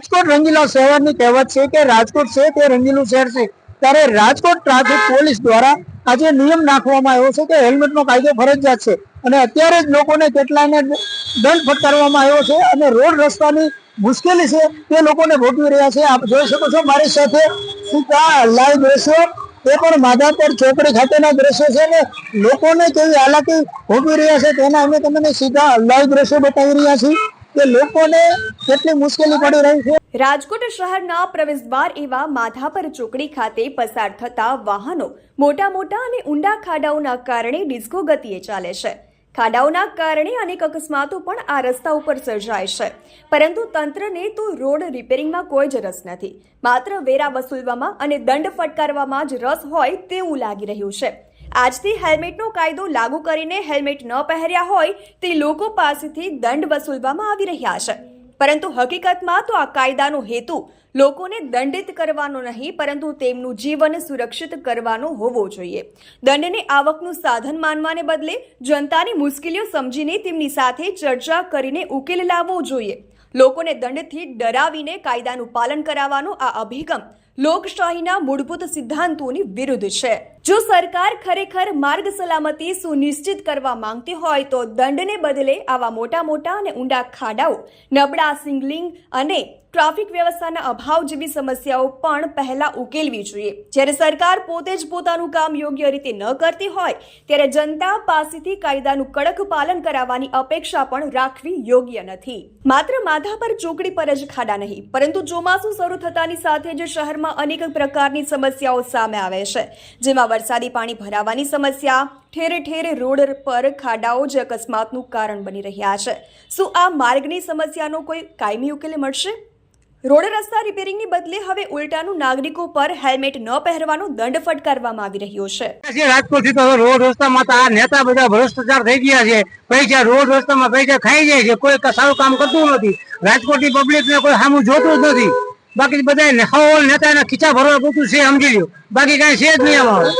રાજકોટ રંગીલા શહેરની કહેવત છે કે રાજકોટ છે તે રંગીલું શહેર છે. ત્યારે રાજકોટ ટ્રાફિક પોલીસ દ્વારા આજે નિયમ નાખવામાં આવ્યો છે કે હેલ્મેટનો કાયદો ફરજિયાત છે. અને અત્યારે જ લોકોને કેટલાને દંડ ફટકારવામાં આવ્યો છે અને રોડ રસ્તાની મુશ્કેલી છે તે લોકોને ભોગવી રહ્યા છે. આપ જોઈ શકો છો મારી સાથે લાઈવ દ્રશ્યો, તે પણ માધાપર ચોકડી ખાતેના દ્રશ્યો છે ને લોકોને કેવી હાલાકી ભોગવી રહ્યા છે તેના અમે તમને સીધા લાઈવ દ્રશ્યો બતાવી રહ્યા છીએ. કે લોકોને કેટલી મુશ્કેલી પડી રહી છે? રાજકોટ શહેરના પ્રવેશદ્વાર એવા માધાપર ચોકડી ખાતે પસાર થતા વાહનો મોટા મોટા અને ઊંડા ખાડાઓના કારણે ડિસ્કો ગતિએ ચાલે છે. ખાડાઓના કારણે અનેક અકસ્માતો પણ આ રસ્તા ઉપર સર્જાય છે. પરંતુ તંત્રને તો રોડ રિપેરિંગમાં કોઈ જ રસ નથી. માત્ર વેરા વસૂલવામાં અને દંડ ફટકારવામાં જ રસ હોય તેવું લાગી રહ્યું છે. આજથી હેલ્મેટનો કાયદો લાગુ કરીને હેલ્મેટ ન પહેર્યા હોય તે લોકો પાસેથી દંડ વસૂલવામાં આવી રહ્યા છે. પરંતુ હકીકતમાં તો આ કાયદાનો હેતુ લોકોને દંડિત કરવાનો નહીં, પરંતુ તેમનું જીવન સુરક્ષિત કરવાનો હોવો જોઈએ. દંડને આવકનું સાધન માનવાને બદલે જનતાની મુશ્કેલીઓ સમજીને તેમની સાથે ચર્ચા કરીને ઉકેલ લાવવો જોઈએ. લોકોને દંડથી ડરાવીને કાયદાનું પાલન કરાવવાનો આ અભિગમ લોકશાહીના મૂળભૂત સિદ્ધાંતોની વિરુદ્ધ છે. જો સરકાર ખરેખર માર્ગ સલામતી સુનિશ્ચિત કરવા માંગતી હોય તો દંડને બદલે આવા મોટા મોટા અને ઊંડા ખાડાઓ, નબળા સિંગલિંગ અને ટ્રાફિક વ્યવસ્થાના અભાવ જેવી સમસ્યાઓ પણ પહેલા ઉકેલવી જોઈએ. જ્યારે સરકાર પોતે જ પોતાનું કામ યોગ્ય રીતે ન કરતી હોય, ત્યારે જનતા પાસેથી કાયદાનું કડક પાલન કરાવવાની અપેક્ષા પણ રાખવી યોગ્ય નથી. માત્ર માથા પર ચોકડી પર જ ખાડા નહીં, પરંતુ ચોમાસું શરૂ થતાની સાથે જ શહેરમાં અનેક પ્રકારની સમસ્યાઓ સામે આવે છે, જેમાં વરસાદી પાણી ભરાવાની સમસ્યા ઠેર ઠેર રોડ પર ખાડાઓ જ અકસ્માતનું કારણ બની રહ્યા છે. શું આ માર્ગની સમસ્યાનો કોઈ કાયમી ઉકેલ મળશે? રોડ રસ્તા રિપેરિંગની બદલે હવે ઉલટાનું નાગરિકો પર હેલ્મેટ ન પહેરવાનો દંડ ફટકારવામાં આવી રહ્યો છે. રાજકોટથી તો રોડ રસ્તામાં તો આ નેતા બધા ભ્રષ્ટાચાર થઈ ગયા છે. પૈસા રોડ રસ્તામાં પૈસા ખાઈ જાય છે, કોઈ સારું કામ કરતું નથી. રાજકોટની પબ્લિકને કોઈ સામું જોતું જ નથી. બાકી બધા લખાવો નેતા ના ખીચા ભરવા પૂરતું છે સમજી લ્યો. બાકી કઈ છે જ નહીં અમારું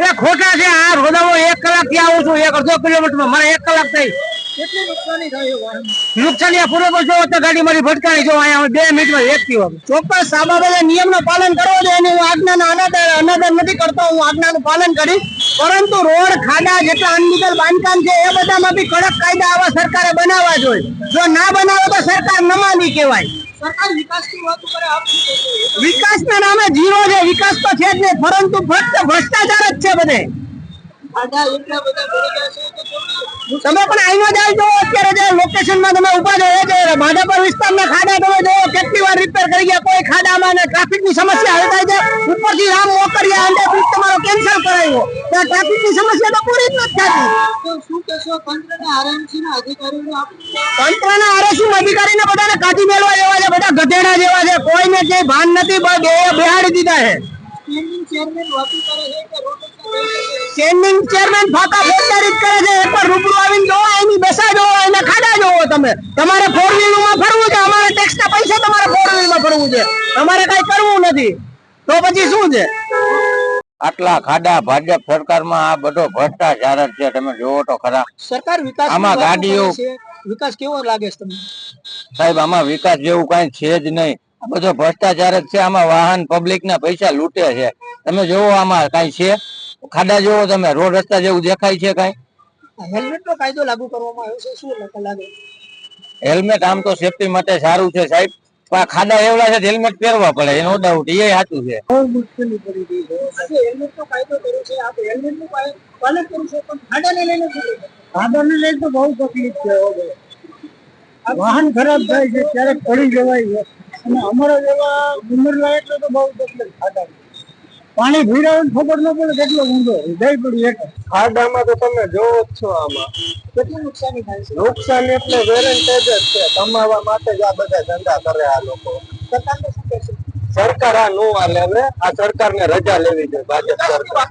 એ ખોટા છે આ રોદાઓ એક કલાકથી આવું છું એક અડધો કિલોમીટરમાં મારે એક કલાક થઈ. કેટલી નુકસાની થાય વાહન? નુકસાની આ જો તો ગાડી મારી ભટકાણી જો અહીંયા બે મિનિટમાં એક થી ચોક્કસ બાબતે નિયમનું પાલન કરવો જોઈએ અને હું આજ્ઞાના અનાદર અનાદર નથી કરતો હું આજ્ઞાનું પાલન કરીશ. પરંતુ રોડ ખાડા જેટલા અનલીગલ બાંધકામ છે એ બધામાં બી કડક કાયદા આવા સરકારે બનાવવા જોઈએ. જો ના બનાવે તો સરકાર નમાની કહેવાય. સરકાર વિકાસની વાત કરે વિકાસના નામે જીરો છે વિકાસ તો છે જ નહીં પરંતુ ફક્ત ભ્રષ્ટાચાર જ છે બધે. તમે પણ આઈનો જાવ જો અત્યારે જે લોકેશનમાં તમે ઊભા છો એ જે માધાપર વિસ્તારના ખાડા તમે જો કેટલી વાર રિપેર કરી ગયા. કોઈ ખાડામાં ને ટ્રાફિકની સમસ્યા હલ થાય છે. ઉપરથી રામ મોકરિયા અંડર બ્રિજ તમારો કેન્સલ કરાવ્યો તો ટ્રાફિકની સમસ્યા તો પૂરી જ નથી થતી. શું કહેશો તંત્રના આરએમસી ના તંત્રના આરએસી અધિકારીને બધાને કાઢી મેળવા જેવા છે બધા ગધેડા જેવા છે. કોઈને ક્યાંય ભાન નથી બેહાડી દીધા છે. ચેરમેન ચેરમેન ફાકા ફોજદારી કરે છે એકવાર રૂબરૂ આવીને જોવો એની દશા જોવો એને ખાડા જોવો તમે. તમારે ફોર વ્હીલમાં ફરવું છે. અમારે ટેક્સ ના પૈસા તમારે ફોર વ્હીલમાં ફરવું છે. તમારે કઈ કરવું નથી. તો પછી શું છે? આટલા ખાડા ભાજપ સરકારમાં આ બધો ભ્રષ્ટાચાર જ છે. તમે જોવો તો ખરા. સરકાર વિકાસ આમાં ગાડીઓ- વિકાસ કેવો લાગે છે તમને? સાહેબ આમાં વિકાસ જેવું કઈ છે જ નહીં. આ બધો ભ્રષ્ટાચાર જ છે. આમાં વાહન પબ્લિક ના પૈસા લૂંટે છે. તમે જોવો આમાં કઈ છે? ખાડા જોવો તમે રોડ રસ્તા જેવું દેખાય છે કઈ? હેલ્મેટ નો કાયદો લાગુ કરવામાં આવ્યો છે. શું લાગે? હેલ્મેટ આમ તો સેફટી માટે સારું છે સાહેબ. પણ ખાડા એવડા છે હેલ્મેટ પહેરવા પડે નો ડાઉટ એ સાચું છે. બહુ તકલીફ છે વાહન ખરાબ થાય છે, ક્યારેક પડી જવાય છે. અને અમારા જેવા ઉંમર લાયક તો બહુ તકલીફ ખાડા પાણી ભીરાવે ખબર ન પડે કેટલો ઊંડો જઈ પડ્યું એક. ખાડામાં તો તમે જોવો જ છો આમાં. કેટલી નુકસાની થાય છે? નુકસાન એટલે વેરંટેજ જ છે. કમાવા માટે જ આ બધા ધંધા કરે આ લોકો. સરકાર આ નો આ લેવે આ સરકારને રજા લેવી જોઈએ ભાજપ સરકાર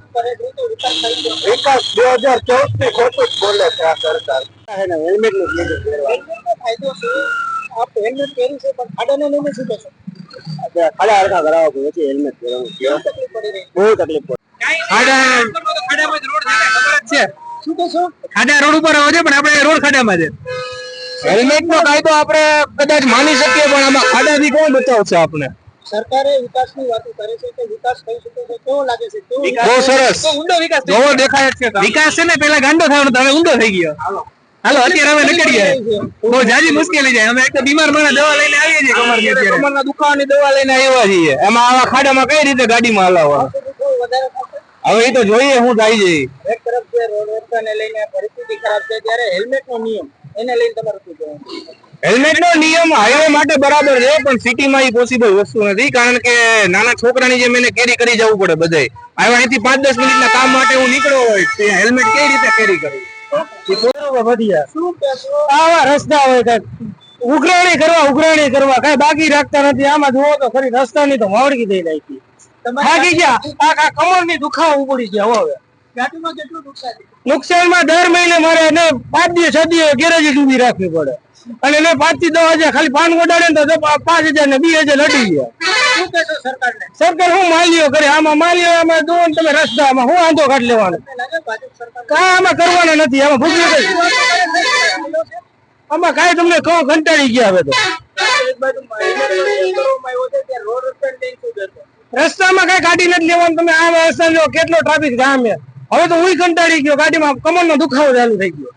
વિકાસ બે હજાર ચૌદથી ખોટું જ બોલે છે આ સરકાર. હેલ્મેટનું ફાયદો છે આપ હેલ્મેટ પહેર્યું છે પણ ખાડાને લઈને શું કહેશો? ખાડા હરખા કરાવો પડે છે હેલ્મેટ પહેરવાનું બહુ તકલીફ પડે ખાડા શું કહેશો ખાડા રોડ ઉપર આવે છે પણ આપણે રોડ ખાડામાં છે. હેલ્મેટ નો કાયદો આપણે કદાચ માની શકીએ પણ આમાં ખાડાથી કોણ બચાવશે આપણે સરકારે વિકાસની વાતો કરે છે કે વિકાસ થઈ શકે છે કેવો લાગે છે કેવો બહુ સરસ. ઊંડો વિકાસ જોવો દેખાય છે વિકાસ છે ને પેલા ગાંડો થવાનો તો હવે ઊંડો થઈ ગયો. હાલો અત્યારે અમે નીકળીએ બહુ જાજી મુશ્કેલી જાય અમે એક તો બીમાર માણસ દવા લઈને આવીએ છીએ કમરની અત્યારે કમરના દુખાવાની દવા લઈને આવ્યા છીએ. એમાં આવા ખાડામાં કઈ રીતે ગાડીમાં હલાવવા? હવે એ તો જોઈએ હું થાય છે. એક તરફ જે રોડ રસ્તાને લઈને પરિસ્થિતિ ખરાબ છે ત્યારે હેલ્મેટ નો નિયમ એને લઈને તમારું શું કહેવું? હેલ્મેટ નો નિયમ હાઈવે માટે બરાબર છે પણ સિટીમાં એ પોસિબલ વસ્તુ નથી કારણ કે નાના છોકરાની જેમ એને કેરી કરી જવું પડે બધે આવ્યા અહીંથી પાંચ દસ મિનિટના કામ માટે હું નીકળ્યો હોય હેલ્મેટ કઈ રીતે કેરી કરું આવા રસ્તા હોય કઈ ઉઘરાણી કરવા ઉઘરાણી કરવા. કઈ બાકી રાખતા નથી. આમાં જુઓ તો ખરી રસ્તાની તો માવડકી થઈ નાખી થાકી ગયા. આ આ કમરની દુખાવો ઉપડી ગયા હવે? નુકસાનમાં દર મહિને મારે એને પાંચ દિવસ છ દિવસ ગેરેજ ડૂબી રાખવી પડે. અને એને પાંચથી દસ હજાર. ખાલી પાન ગોડાડે ને તો પાંચ હજાર ને બે હજાર લડી ગયા સરકાર હું માલ્યો કરે? આમાં માલ્યો આમાં દો તમે રસ્તામાં હું આંધો કાઢ લેવાનો? કાંઈ આમાં કરવાના નથી આમાં ભૂખ્યું આમાં કાંઈ તમને કહો કંટાળી ગયા હવે તો. રસ્તામાં કઈ ગાડી નથી લેવાનું તમે આ રસ્તા જો કેટલો ટ્રાફિક જામ હવે તો હું કંટાળી ગયો ગાડીમાં કમરનો દુખાવો ચાલુ થઈ ગયો.